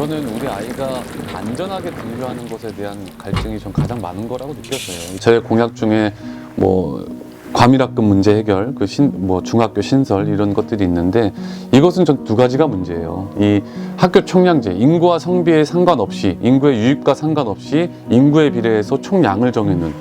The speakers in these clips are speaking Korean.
저는 우리 아이가 안전하게 등교하는 것에 대한 갈증이 전 가장 많은 거라고 느꼈어요. 제 공약 중에 뭐 과밀학급 문제 해결, 그 신, 뭐 중학교 신설 이런 것들이 있는데 이것은 전 두 가지가 문제예요. 이 학교 총량제, 인구와 성비에 상관없이 인구의 유입과 상관없이 인구에 비례해서 총량을 정해놓은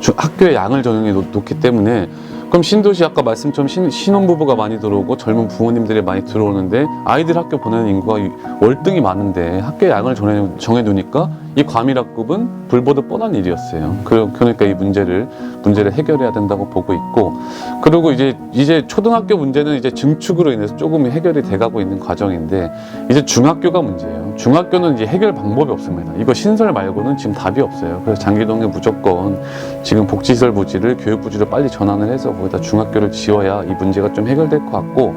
주- 학교의 양을 정해 놓- 놓기 때문에 그럼 신도시 아까 말씀처럼 신, 신혼부부가 많이 들어오고 젊은 부모님들이 많이 들어오는데 아이들 학교 보내는 인구가 이- 월등히 많은데 학교 양을 정해, 정해두니까 이 과밀학급은 불보듯 뻔한 일이었어요. 그, 그러니까 이 문제를 문제를 해결해야 된다고 보고 있고 그리고 이제 이제 초등학교 문제는 이제 증축으로 인해서 조금 해결이 돼가고 있는 과정인데 이제 중학교가 문제예요. 중학교는 이제 해결 방법이 없습니다. 이거 신설 말고는 지금 답이 없어요. 그래서 장기동에 무조건 지금 복지시설 부지를 교육 부지로 빨리 전환을 해서 거기다 중학교를 지어야 이 문제가 좀 해결될 것 같고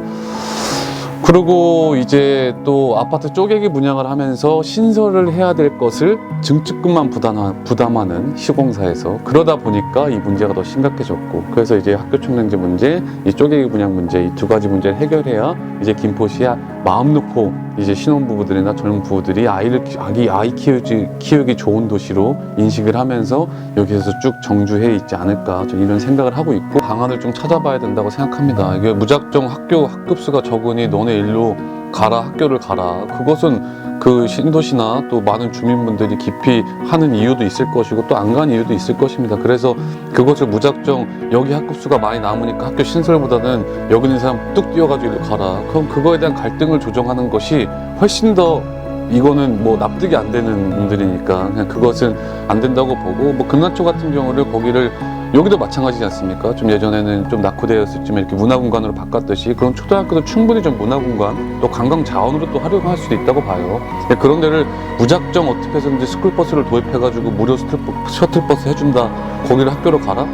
그리고 이제 또 아파트 쪼개기 분양을 하면서 신설을 해야 될 것을 증축금만 부담하, 부담하는 시공사에서 그러다 보니까 이 문제가 더 심각해졌고 그래서 이제 학교 총량제 문제, 이 쪼개기 분양 문제 이 두 가지 문제를 해결해야 이제 김포시야 마음 놓고 이제 신혼부부들이나 젊은 부부들이 아이를 키- 아기 아이 키우기 키우기 좋은 도시로 인식을 하면서 여기에서 쭉 정주해 있지 않을까 저 이런 생각을 하고 있고 방안을 좀 찾아봐야 된다고 생각합니다. 이게 무작정 학교 학급수가 적으니 너네 일로 가라 학교를 가라 그것은 그 신도시나 또 많은 주민분들이 깊이 하는 이유도 있을 것이고 또 안 간 이유도 있을 것입니다. 그래서 그것을 무작정 여기 학급수가 많이 남으니까 학교 신설보다는 여기 있는 사람 뚝 뛰어가지고 가라. 그럼 그거에 대한 갈등을 조정하는 것이 훨씬 더 이거는 뭐 납득이 안 되는 분들이니까 그냥 그것은 안 된다고 보고 뭐 금난초 같은 경우를 거기를 여기도 마찬가지지 않습니까? 좀 예전에는 좀 낙후되었을지만 이렇게 문화공간으로 바꿨듯이 그런 초등학교도 충분히 좀 문화공간 또 관광 자원으로 또 활용할 수도 있다고 봐요. 근데 그런 데를 무작정 어떻게 해서든지 스쿨버스를 도입해가지고 무료 셔틀버스 해준다. 거기를 학교로 가라?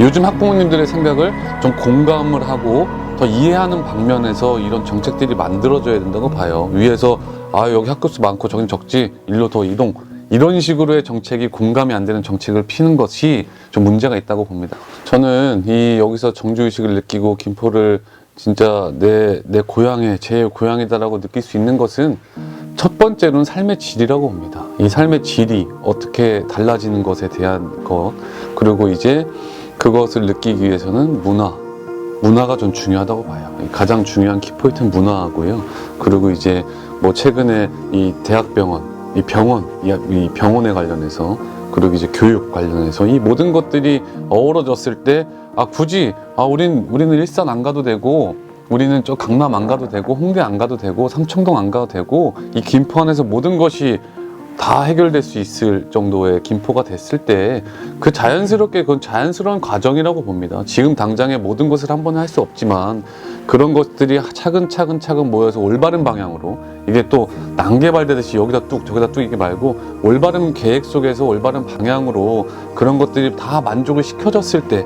요즘 학부모님들의 생각을 좀 공감을 하고 더 이해하는 방면에서 이런 정책들이 만들어져야 된다고 봐요. 위에서 아 여기 학급수 많고 저긴 적지 일로 더 이동 이런 식으로의 정책이 공감이 안 되는 정책을 피는 것이 좀 문제가 있다고 봅니다. 저는 이 여기서 정주 의식을 느끼고 김포를 진짜 내, 내 고향의 제 고향이다라고 느낄 수 있는 것은 첫 번째로는 삶의 질이라고 봅니다. 이 삶의 질이 어떻게 달라지는 것에 대한 것 그리고 이제 그것을 느끼기 위해서는 문화 문화가 좀 중요하다고 봐요. 가장 중요한 키포인트는 문화하고요. 그리고 이제 뭐 최근에 이 대학병원, 이 병원, 이- 이 병원에 관련해서 그리고 이제 교육 관련해서 이 모든 것들이 어우러졌을 때 아 굳이 아 우린 우리는 일산 안 가도 되고 우리는 저 강남 안 가도 되고 홍대 안 가도 되고 삼청동 안 가도 되고 이 김포 안에서 모든 것이 다 해결될 수 있을 정도의 김포가 됐을 때 그 자연스럽게 그건 자연스러운 과정이라고 봅니다. 지금 당장에 모든 것을 한 번에 할 수 없지만 그런 것들이 차근차근 차근 모여서 올바른 방향으로 이게 또 난개발되듯이 여기다 뚝 저기다 뚝 이게 말고 올바른 계획 속에서 올바른 방향으로 그런 것들이 다 만족을 시켜졌을 때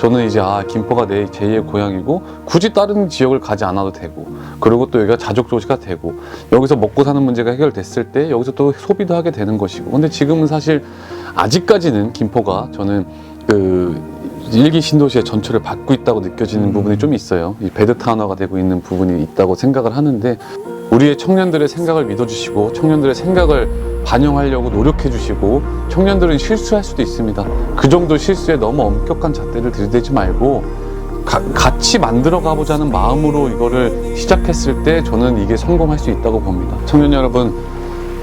저는 이제 아 김포가 내 제2의 고향이고 굳이 다른 지역을 가지 않아도 되고 그리고 또 여기가 자족 도시가 되고 여기서 먹고 사는 문제가 해결됐을 때 여기서 또 소비도 하게 되는 것이고 근데 지금은 사실 아직까지는 김포가 저는 그 일기 신도시의 전철을 받고 있다고 느껴지는 부분이 좀 있어요. 이 베드 타운화가 되고 있는 부분이 있다고 생각을 하는데 우리의 청년들의 생각을 믿어주시고 청년들의 생각을 반영하려고 노력해 주시고 청년들은 실수할 수도 있습니다. 그 정도 실수에 너무 엄격한 잣대를 들이대지 말고 가- 같이 만들어 가보자는 마음으로 이거를 시작했을 때 저는 이게 성공할 수 있다고 봅니다. 청년 여러분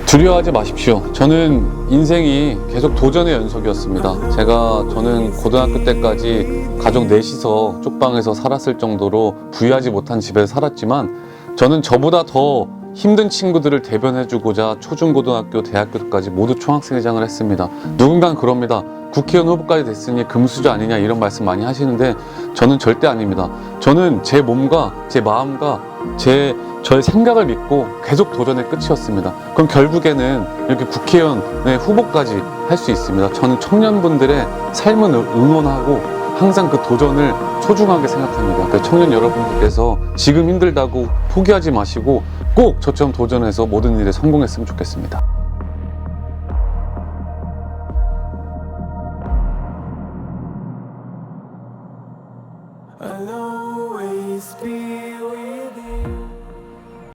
두려워하지 마십시오. 저는 인생이 계속 도전의 연속이었습니다. 제가 저는 고등학교 때까지 가족 넷이서 쪽방에서 살았을 정도로 부유하지 못한 집에서 살았지만 저는 저보다 더 힘든 친구들을 대변해주고자 초중고등학교 대학교까지 모두 총학생회장을 했습니다. 누군가는 그럽니다. 국회의원 후보까지 됐으니 금수저 아니냐 이런 말씀 많이 하시는데 저는 절대 아닙니다. 저는 제 몸과 제 마음과 제 저의 생각을 믿고 계속 도전의 끝이었습니다. 그럼 결국에는 이렇게 국회의원의 후보까지 할 수 있습니다. 저는 청년분들의 삶을 응원하고 항상 그 도전을 소중하게 생각합니다. 그 청년 여러분들께서 지금 힘들다고 포기하지 마시고 꼭 저처럼 도전해서 모든 일에 성공했으면 좋겠습니다.